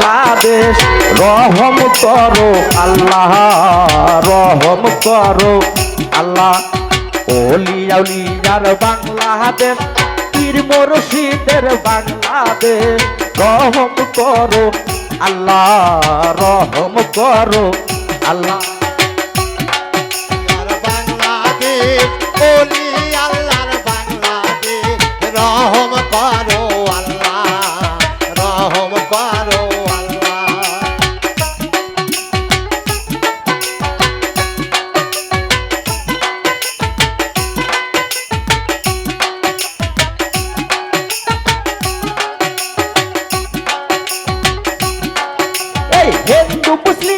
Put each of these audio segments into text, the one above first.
বাংলাদেশ। রহম করো আল্লাহ, রহম করো আল্লাহ। ওলিয়াউলিয়ার বাংলাদেশ, পীর মুর্শিদের বাংলাদেশ। রহম করো আল্লাহ, রহম করো আল্লাহ।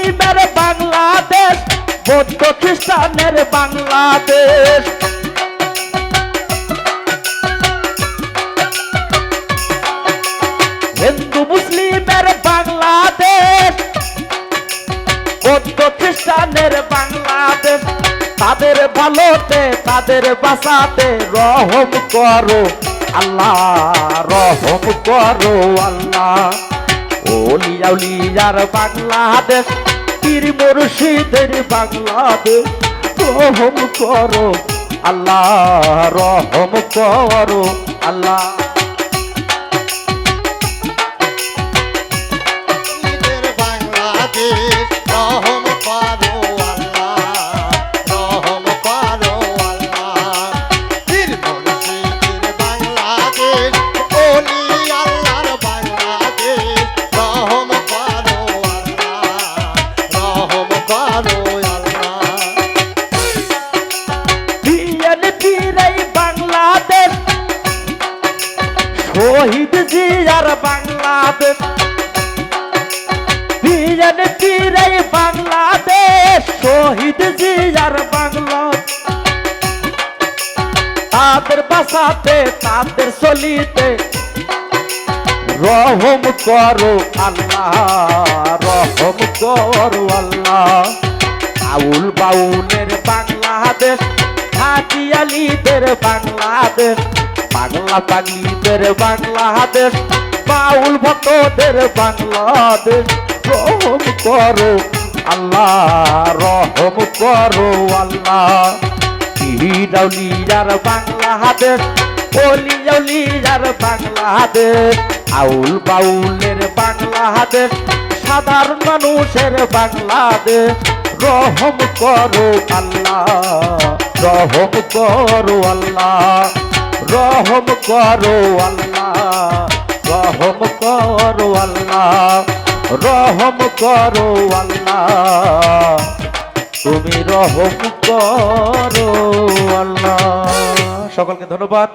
মুসলিমের বাংলাদেশ, বৌদ্ধ খ্রিস্টানের বাংলাদেশ। হিন্দু মুসলিমের বাংলাদেশ, বৌদ্ধ খ্রিস্টানের বাংলাদেশ। তাদের ভালোতে, তাদের বাসাতে রহম করো, আল্লাহ রহম করো, আল্লাহ। ওলিয়াউলিয়ার বাংলাদেশ পীর মুর্শিদের বাংলাদেশ রহম করো আল্লাহ রহম করো আল্লাহ বাংলাদেশ। বাংলাদেশ, শহীদ বাংলাদেশ। তাদের বাসাতে, তাদের চলিতে রহম করো আল্লাহ, রহম করো আল্লাহ। আউল বাউলের বাংলাদেশ হাতিয়ালিদের বাংলাদেশ। পাগলা পাগলিদের বাংলাদেশ, বাউল ভক্তদের বাংলাদেশ। রহম করো আল্লাহ, রহম করো আল্লাহ। হিরাউলিয়ার বাংলাদেশ অলিয়াউলিয়ার বাংলাদেশ। আউল বাউলের বাংলাদেশ, সাধারণ মানুষের বাংলাদেশ। রহম করো আল্লাহ, রহম করো আল্লাহ। রহম করো আল্লাহ রহম করো আল্লাহ, রহম করো আল্লাহ। তুমি রহম করো আল্লাহ। সকলকে ধন্যবাদ।